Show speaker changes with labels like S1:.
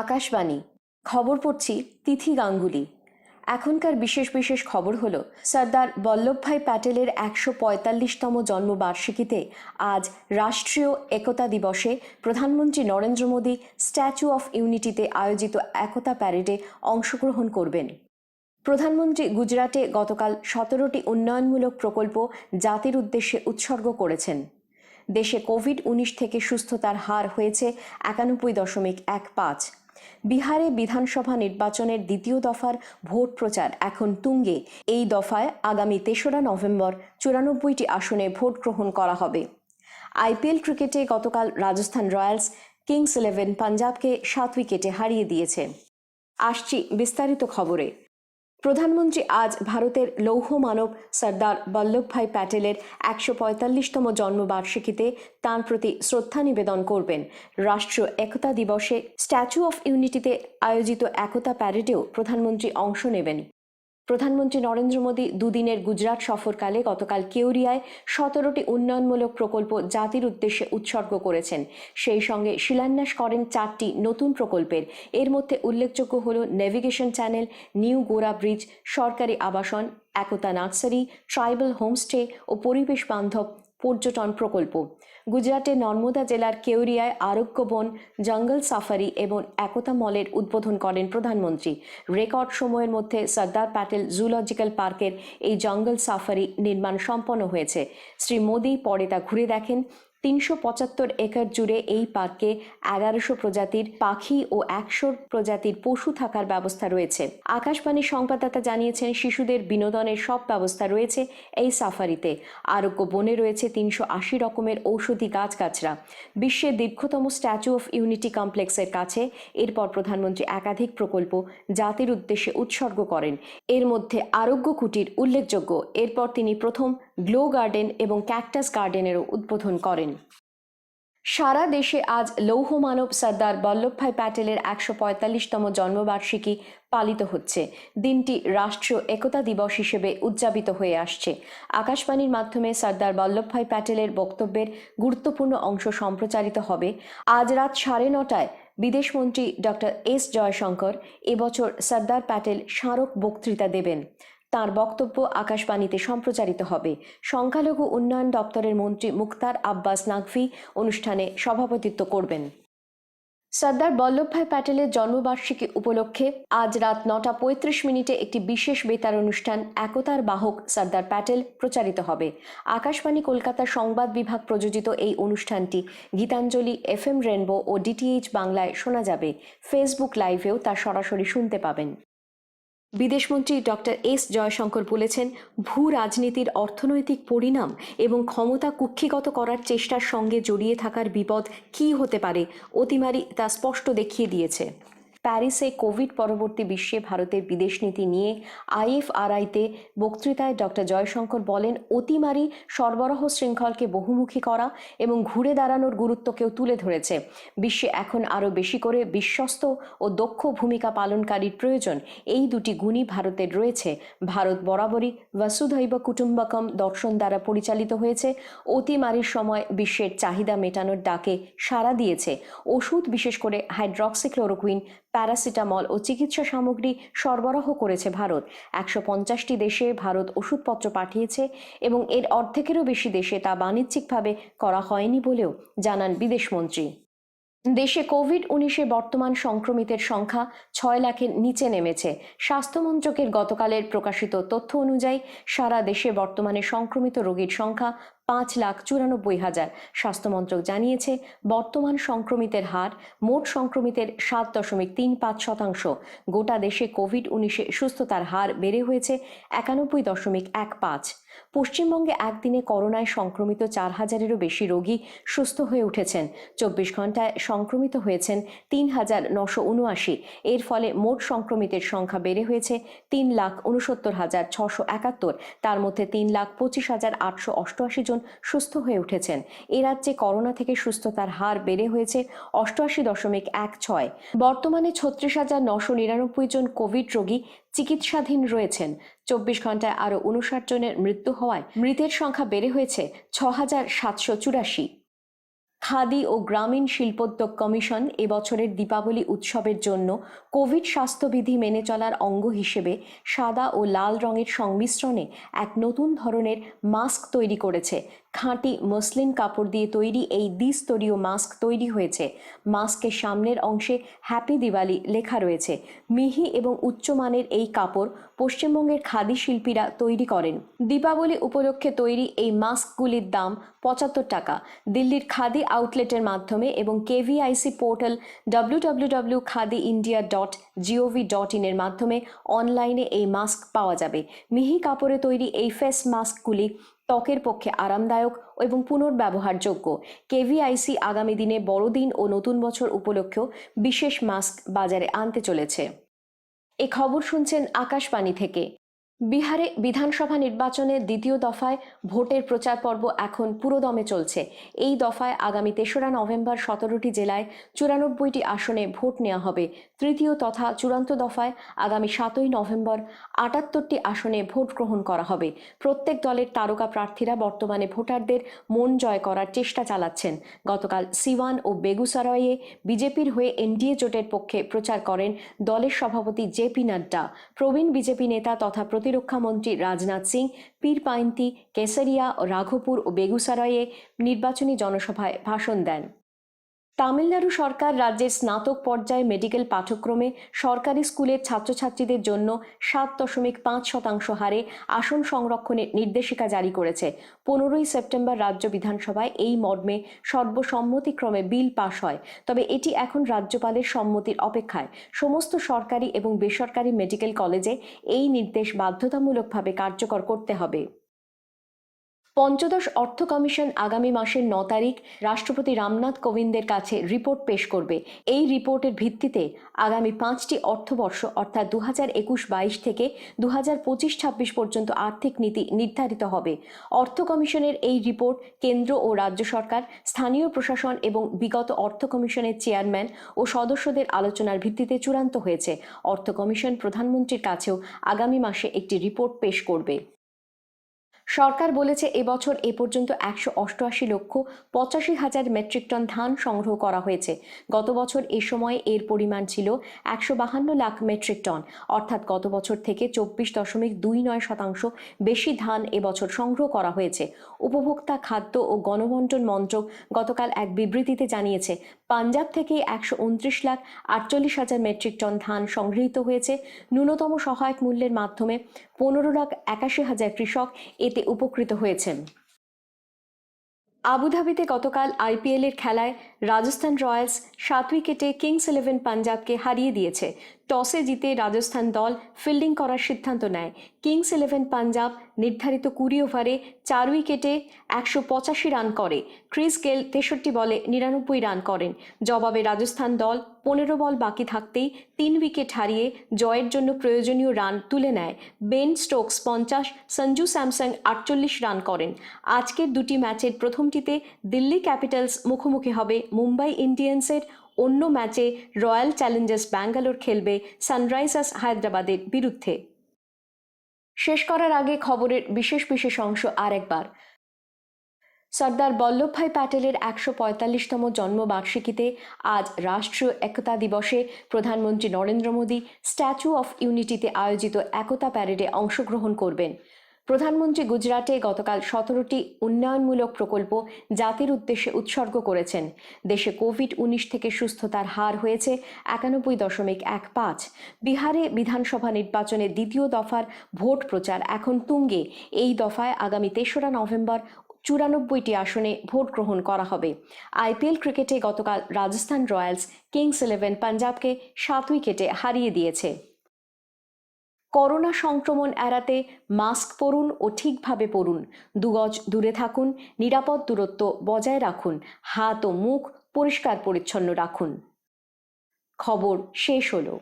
S1: আকাশবাণী খবর পড়ছি তিথি গাঙ্গুলি এখনকার বিশেষ বিশেষ খবর হলো সর্দার বল্লভভাই প্যাটেলের একশো পঁয়তাল্লিশতম জন্মবার্ষিকীতে আজ রাষ্ট্রীয় একতা দিবসে প্রধানমন্ত্রী নরেন্দ্র মোদী স্ট্যাচু অফ ইউনিটিতে আয়োজিত একতা প্যারেডে অংশগ্রহণ করবেন প্রধানমন্ত্রী গুজরাটে গতকাল সতেরোটি উন্নয়নমূলক প্রকল্প জাতির উদ্দেশ্যে উৎসর্গ করেছেন দেশে কোভিড উনিশ থেকে সুস্থতার হার হয়েছে একানব্বই দশমিক এক পাঁচ বিহারে বিধানসভা নির্বাচনের দ্বিতীয় দফার ভোট প্রচার এখন তুঙ্গে এই দফায় আগামী তেসরা নভেম্বর চুরানব্বইটি আসনে ভোট গ্রহণ করা হবে আইপিএল ক্রিকেটে গতকাল রাজস্থান রয়্যালস কিংস ইলেভেন পাঞ্জাবকে সাত উইকেটে হারিয়ে দিয়েছে আসছি বিস্তারিত খবরে প্রধানমন্ত্রী আজ ভারতের লৌহ মানব সর্দার বল্লভভাই প্যাটেলের একশো পঁয়তাল্লিশতম জন্মবার্ষিকীতে তাঁর প্রতি শ্রদ্ধা নিবেদন করবেন রাষ্ট্র একতা দিবসে স্ট্যাচু অফ ইউনিটিতে আয়োজিত একতা প্যারেডেও প্রধানমন্ত্রী অংশ নেবেন প্রধানমন্ত্রী নরেন্দ্র মোদী দুদিনের গুজরাট সফরকালে গতকাল কেউরিয়ায় সতেরোটি উন্নয়নমূলক প্রকল্প জাতির উদ্দেশ্যে উৎসর্গ করেছেন সেই সঙ্গে শিলান্যাস করেন চারটি নতুন প্রকল্পের এর মধ্যে উল্লেখযোগ্য হল navigation channel new Gora bridge সরকারি আবাসন একতা নার্সারি ট্রাইবাল হোমস্টে ও পরিবেশ বান্ধব পর্যটন প্রকল্প গুজরাটের নর্মদা জেলার কেউরিয়ায় আরোগ্য বন জঙ্গল সাফারি এবং একতা মলের উদ্বোধন করেন প্রধানমন্ত্রী রেকর্ড সময়ের মধ্যে সর্দার প্যাটেল জুলজিক্যাল পার্কের এই জঙ্গল সাফারি নির্মাণ সম্পন্ন হয়েছে শ্রী মোদী পরে তা ঘুরে দেখেন তিনশো পঁচাত্তর একর জুড়ে এই পার্কে এগারোশো প্রজাতির পাখি ও একশো প্রজাতির পশু থাকার ব্যবস্থা রয়েছে আকাশবাণীর সংবাদদাতা জানিয়েছেন শিশুদের বিনোদনের সব ব্যবস্থা রয়েছে এই সাফারিতে আরোগ্য বনে রয়েছে তিনশো আশি রকমের ঔষধি গাছগাছরা বিশ্বের দীর্ঘতম স্ট্যাচু অফ ইউনিটি কমপ্লেক্সের কাছে এরপর প্রধানমন্ত্রী একাধিক প্রকল্প জাতির উদ্দেশ্যে উৎসর্গ করেন এর মধ্যে আরোগ্য কুটির উল্লেখযোগ্য এরপর তিনি প্রথম গ্লো গার্ডেন এবং ক্যাকটাস গার্ডেনেরও উদ্বোধন করেন সারা দেশে আজ লৌহ মানব সর্দার বল্লভভাই প্যাটেলের একশো পঁয়তাল্লিশতম জন্মবার্ষিকী পালিত হচ্ছে দিনটি রাষ্ট্রীয় একতা দিবস হিসেবে উদযাপিত হয়ে আসছে আকাশবাণীর মাধ্যমে সর্দার বল্লভভাই প্যাটেলের বক্তব্যের গুরুত্বপূর্ণ অংশ সম্প্রচারিত হবে আজ রাত সাড়ে নটায় বিদেশমন্ত্রী ডক্টর এস জয়শঙ্কর এবছর সর্দার প্যাটেল স্মারক বক্তৃতা দেবেন তার বক্তব্য আকাশবাণীতে সম্প্রচারিত হবে সংখ্যালঘু উন্নয়ন দপ্তরের মন্ত্রী মুক্তার আব্বাস নাকভি অনুষ্ঠানে সভাপতিত্ব করবেন সর্দার বল্লভভাই প্যাটেলের জন্মবার্ষিকী উপলক্ষে আজ রাত নটা পঁয়ত্রিশ মিনিটে একটি বিশেষ বেতার অনুষ্ঠান একতার বাহক সর্দার প্যাটেল প্রচারিত হবে আকাশবাণী কলকাতার সংবাদ বিভাগ প্রযোজিত এই অনুষ্ঠানটি গীতাঞ্জলি এফ এম রেনবো ও ডিটিএইচ বাংলায় শোনা যাবে ফেসবুক লাইভেও তা সরাসরি শুনতে পাবেন বিদেশমন্ত্রী ডক্টর এস জয়শঙ্কর বলেছেন ভূ রাজনীতির অর্থনৈতিক পরিণাম এবং ক্ষমতা কুক্ষিগত করার চেষ্টার সঙ্গে জড়িয়ে থাকার বিপদ কি হতে পারে অতিমারি তা স্পষ্ট দেখিয়ে দিয়েছে প্যারিসে কোভিড পরবর্তী বিশ্বে ভারতের বিদেশ নীতি নিয়ে আইএফআরআইতে বক্তৃতায় ডক্টর জয়শঙ্কর বলেন অতিমারি সরবরাহ শৃঙ্খলকে বহুমুখী করা এবং ঘুরে দাঁড়ানোর গুরুত্বকেও তুলে ধরেছে বিশ্বে এখন আরও বেশি করে বিশ্বস্ত ও দক্ষ ভূমিকা পালনকারীর প্রয়োজন এই দুটি গুণই ভারতের রয়েছে ভারত বরাবরই বাসুধৈব কুটুম্বকম দর্শন দ্বারা পরিচালিত হয়েছে অতিমারির সময় বিশ্বের চাহিদা মেটানোর ডাকে সাড়া দিয়েছে ওষুধ বিশেষ করে হাইড্রক্সিক্লোরোকুইন প্যারাসিটামল ও চিকিৎসা সামগ্রী সরবরাহ করেছে ভারত একশো পঞ্চাশটি দেশে ভারত ওষুধপত্র পাঠিয়েছে এবং এর অর্ধেকেরও বেশি দেশে তা বাণিজ্যিকভাবে করা হয়নি বলেও জানান বিদেশমন্ত্রী দেশে কোভিড উনিশে বর্তমান সংক্রমিতের সংখ্যা ছয় লাখের নিচে নেমেছে স্বাস্থ্য মন্ত্রকের গতকালের প্রকাশিত তথ্য অনুযায়ী সারা দেশে বর্তমানে সংক্রমিত রোগীর সংখ্যা পাঁচ লাখ চুরানব্বই হাজার স্বাস্থ্যমন্ত্রক জানিয়েছে বর্তমান সংক্রমিতের হার মোট সংক্রমিতের সাত দশমিক তিন পাঁচ শতাংশ গোটা দেশে কোভিড উনিশে সুস্থতার হার বেড়ে হয়েছে একানব্বই দশমিক এক পাঁচ পশ্চিমবঙ্গে একদিনে করোনায় সংক্রমিত চার হাজারেরও বেশি রোগী সুস্থ হয়ে উঠেছেন চব্বিশ ঘন্টায় সংক্রমিত হয়েছেন তিন হাজার নশো উনআশি এর ফলে মোট সংক্রমিতের সংখ্যা বেড়ে হয়েছে তিন লাখ উনসত্তর হাজার ছশো একাত্তর তার মধ্যে তিন লাখ পঁচিশ হাজার আটশো অষ্টআশি জন সুস্থ হয়ে উঠেছেন এ রাজ্যে করোনা থেকে সুস্থতার হার বেড়ে হয়েছে অষ্টআশি দশমিক এক ছয় বর্তমানে ছত্রিশ হাজার নশো নিরানব্বই জন কোভিড রোগী চিকিৎসাধীন রয়েছেন চব্বিশ ঘন্টায় আরও উনষাট জনের মৃত্যু হওয়ায় মৃতের সংখ্যা বেড়ে হয়েছে ছ হাজার সাতশো চুরাশি খাদি ও গ্রামীণ শিল্পোদ্যোগ কমিশন এবছরের দীপাবলি উৎসবের জন্য কোভিড স্বাস্থ্যবিধি মেনে চলার অঙ্গ হিসেবে সাদা ও লাল রঙের সংমিশ্রণে এক নতুন ধরনের মাস্ক তৈরি করেছে খাঁটি মসলিন কাপড় দিয়ে তৈরি এই দ্বিস্তরীয় মাস্ক তৈরি হয়েছে মাস্কের সামনের অংশে হ্যাপি দিওয়ালি লেখা রয়েছে মিহি এবং উচ্চমানের এই কাপড় পশ্চিমবঙ্গের খাদি শিল্পীরা তৈরি করেন দীপাবলি উপলক্ষে তৈরি এই মাস্কগুলির দাম পঁচাত্তর টাকা দিল্লির খাদি আউটলেটের মাধ্যমে এবং KVIC portal W W W Khadi India dot G O V dot ইনের মাধ্যমে অনলাইনে এই মাস্ক পাওয়া যাবে মিহি কাপড়ে তৈরি এই ফেস মাস্কগুলি ত্বকের পক্ষে আরামদায়ক এবং পুনর্ব্যবহারযোগ্য কেভিআইসি আগামী দিনে বড়দিন ও নতুন বছর উপলক্ষেও বিশেষ মাস্ক বাজারে আনতে চলেছে এ খবর শুনছেন আকাশবাণী থেকে বিহারে বিধানসভা নির্বাচনে দ্বিতীয় দফায় ভোটের প্রচার পর্ব এখন পুরোদমে চলছে এই দফায় আগামী তেসরা নভেম্বর সতেরোটি জেলায় চুরানব্বইটি আসনে ভোট নেওয়া হবে তৃতীয় তথা চূড়ান্ত দফায় আগামী সাতই নভেম্বর আটাত্তরটি আসনে ভোট গ্রহণ করা হবে প্রত্যেক দলের তারকা প্রার্থীরা বর্তমানে ভোটারদের মন জয় করার চেষ্টা চালাচ্ছেন গতকাল সিওয়ান ও বেগুসরায়ে বিজেপির হয়ে এনডিএ জোটের পক্ষে প্রচার করেন দলের সভাপতি জেপি নাড্ডা প্রবীণ বিজেপি নেতা তথা প্রতি প্রতিরক্ষামন্ত্রী রাজনাথ সিং পীরপাইন্তি কেসারিয়া ও রাঘপুর ও বেগুসারায়ে নির্বাচনী জনসভায় ভাষণ দেন তামিলনাড়ু সরকার রাজ্যের স্নাতক পর্যায়ে মেডিকেল পাঠ্যক্রমে সরকারি স্কুলের ছাত্রছাত্রীদের জন্য সাত দশমিক পাঁচ শতাংশ হারে আসন সংরক্ষণের নির্দেশিকা জারি করেছে পনেরোই সেপ্টেম্বর রাজ্য বিধানসভায় এই মর্মে সর্বসম্মতিক্রমে বিল পাশ হয় তবে এটি এখন রাজ্যপালের সম্মতির অপেক্ষায় সমস্ত সরকারি এবং বেসরকারি মেডিকেল কলেজে এই নির্দেশ বাধ্যতামূলকভাবে কার্যকর করতে হবে পঞ্চদশ অর্থ কমিশন আগামী মাসের ন তারিখ রাষ্ট্রপতি রামনাথ কোবিন্দের কাছে রিপোর্ট পেশ করবে এই রিপোর্টের ভিত্তিতে আগামী পাঁচটি অর্থবর্ষ অর্থাৎ দু হাজার একুশ বাইশ থেকে দু হাজার পঁচিশ ছাব্বিশ পর্যন্ত আর্থিক নীতি নির্ধারিত হবে অর্থ কমিশনের এই রিপোর্ট কেন্দ্র ও রাজ্য সরকার স্থানীয় প্রশাসন এবং বিগত অর্থ কমিশনের চেয়ারম্যান ও সদস্যদের আলোচনার ভিত্তিতে চূড়ান্ত হয়েছে অর্থ কমিশন প্রধানমন্ত্রীর কাছেও আগামী মাসে একটি রিপোর্ট পেশ করবে সরকার বলেছে এবছর এ পর্যন্ত একশো অষ্টআশি লক্ষ পঁচাশি হাজার মেট্রিক টন ধান সংগ্রহ করা হয়েছে গত বছর এ সময়ে এর পরিমাণ ছিল একশো বাহান্ন লাখ মেট্রিক টন অর্থাৎ গত বছর থেকে চব্বিশ দশমিক দুই নয় শতাংশ বেশি ধান এবছর সংগ্রহ করা হয়েছে উপভোক্তা খাদ্য ও গণবন্টন মন্ত্রক গতকাল এক বিবৃতিতে জানিয়েছে পাঞ্জাব থেকে একশো উনত্রিশ লাখ আটচল্লিশ হাজার মেট্রিক টন ধান সংগৃহীত হয়েছে ন্যূনতম সহায়ক মূল্যের মাধ্যমে পনেরো লাখ একাশি হাজার কৃষক এতে উপকৃত হয়েছেন আবুধাবিতে গতকাল আইপিএলের খেলায় রাজস্থান রয়্যালস সাত উইকেটে কিংস ইলেভেন পাঞ্জাবকে হারিয়ে দিয়েছে টসে জিতে রাজস্থান দল ফিল্ডিং করার সিদ্ধান্ত নেয় কিংস ইলেভেন পাঞ্জাব নির্ধারিত কুড়ি ওভারে চার উইকেটে একশো পঁচাশি রান করে ক্রিস গেল তেষট্টি বলে নিরানব্বই রান করেন জবাবে রাজস্থান দল পনেরো বল বাকি থাকতেই তিন উইকেট হারিয়ে জয়ের জন্য প্রয়োজনীয় রান তুলে নেয় বেন স্টোকস পঞ্চাশ সঞ্জু স্যামসাং আটচল্লিশ রান করেন আজকের দুটি ম্যাচের প্রথমটিতে দিল্লি ক্যাপিটালস মুখোমুখি হবে মুম্বাই ইন্ডিয়ান্সের অন্য ম্যাচে রয়্যাল চ্যালেঞ্জার্স ব্যাঙ্গালোর খেলবে সানরাইজার্স হায়দ্রাবাদের বিরুদ্ধে শেষ করার আগে খবরের বিশেষ বিশেষ অংশ আরেকবার সর্দার বল্লভভাই প্যাটেলের একশো পঁয়তাল্লিশতম জন্মবার্ষিকীতে আজ রাষ্ট্রীয় একতা দিবসে প্রধানমন্ত্রী নরেন্দ্র মোদী স্ট্যাচু অফ ইউনিটিতে আয়োজিত একতা প্যারেডে অংশগ্রহণ করবেন প্রধানমন্ত্রী গুজরাটে গতকাল সতেরোটি উন্নয়নমূলক প্রকল্প জাতির উদ্দেশ্যে উৎসর্গ করেছেন দেশে কোভিড উনিশ থেকে সুস্থতার হার হয়েছে একানব্বই দশমিক এক পাঁচ বিহারে বিধানসভা নির্বাচনে দ্বিতীয় দফার ভোট প্রচার এখন তুঙ্গে এই দফায় আগামী তেসরা নভেম্বর চুরানব্বইটি আসনে ভোট গ্রহণ করা হবে আইপিএল ক্রিকেটে গতকাল রাজস্থান রয়্যালস কিংস ইলেভেন পাঞ্জাবকে সাত উইকেটে হারিয়ে দিয়েছে করোনা সংক্রমণ এড়াতে মাস্ক পরুন ও ঠিকভাবে পরুন দুগজ দূরে থাকুন নিরাপদ দূরত্ব বজায় রাখুন হাত ও মুখ পরিষ্কার পরিচ্ছন্ন রাখুন খবর শেষ হলো